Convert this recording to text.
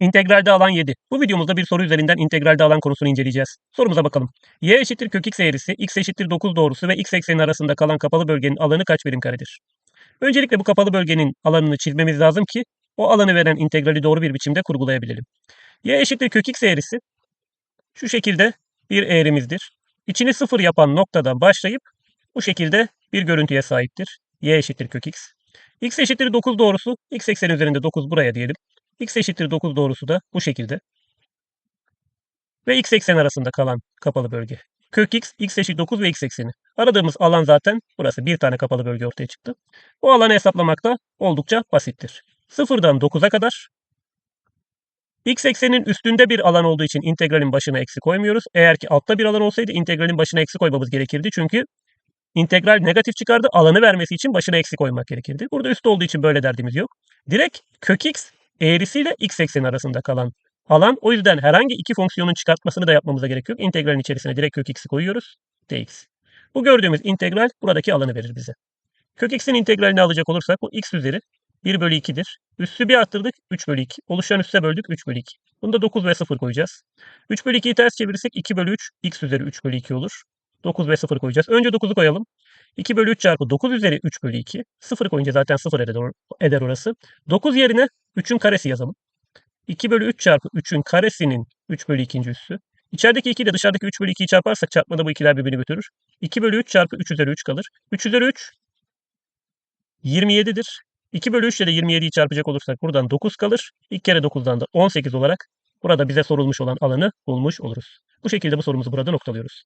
İntegralde alan 7. Bu videomuzda bir soru üzerinden integralde alan konusunu inceleyeceğiz. Sorumuza bakalım. y eşittir kök x eğrisi, x eşittir 9 doğrusu ve x ekseni arasında kalan kapalı bölgenin alanı kaç birim karedir? Öncelikle bu kapalı bölgenin alanını çizmemiz lazım ki o alanı veren integrali doğru bir biçimde kurgulayabilelim. y eşittir kök x eğrisi şu şekilde bir eğrimizdir. İçini sıfır yapan noktadan başlayıp bu şekilde bir görüntüye sahiptir. y eşittir kök x. x eşittir 9 doğrusu, x ekseni üzerinde 9 buraya diyelim. X eşittir 9 doğrusu da bu şekilde. Ve x eksen arasında kalan kapalı bölge. Kök x, x eşit 9 ve x ekseni. Aradığımız alan zaten burası. Bir tane kapalı bölge ortaya çıktı. Bu alanı hesaplamak da oldukça basittir. Sıfırdan 9'a kadar x eksenin üstünde bir alan olduğu için integralin başına eksi koymuyoruz. Eğer ki altta bir alan olsaydı integralin başına eksi koymamız gerekirdi. Çünkü integral negatif çıkardı. Alanı vermesi için başına eksi koymak gerekirdi. Burada üst olduğu için böyle derdimiz yok. Direkt kök x eğrisiyle x ekseni arasında kalan alan. O yüzden herhangi iki fonksiyonun çıkartmasını da yapmamıza gerek yok. İntegralin içerisine direkt kök x'i koyuyoruz. dx. Bu gördüğümüz integral buradaki alanı verir bize. Kök x'in integralini alacak olursak bu x üzeri 1 bölü 2'dir. Üssü bir arttırdık 3 bölü 2. Oluşan üsse böldük 3 bölü 2. Bunda 9 ve 0 koyacağız. 3 bölü 2'yi ters çevirirsek 2 bölü 3 x üzeri 3 bölü 2 olur. 9 ve 0 koyacağız. Önce 9'u koyalım. 2 bölü 3 çarpı 9 üzeri 3 bölü 2. 0 koyunca zaten 0 eder, eder orası. 9 yerine 3'ün karesi yazalım. 2 bölü 3 çarpı 3'ün karesinin 3 bölü 2. üssü. İçerideki 2 ile dışarıdaki 3 bölü 2'yi çarparsak çarpmada bu ikiler birbirini götürür. 2 bölü 3 çarpı 3 üzeri 3 kalır. 3 üzeri 3 27'dir. 2 bölü 3 ile de 27'yi çarpacak olursak buradan 9 kalır. İlk kere 9'dan da 18 olarak burada bize sorulmuş olan alanı bulmuş oluruz. Bu şekilde bu sorumuzu burada noktalıyoruz.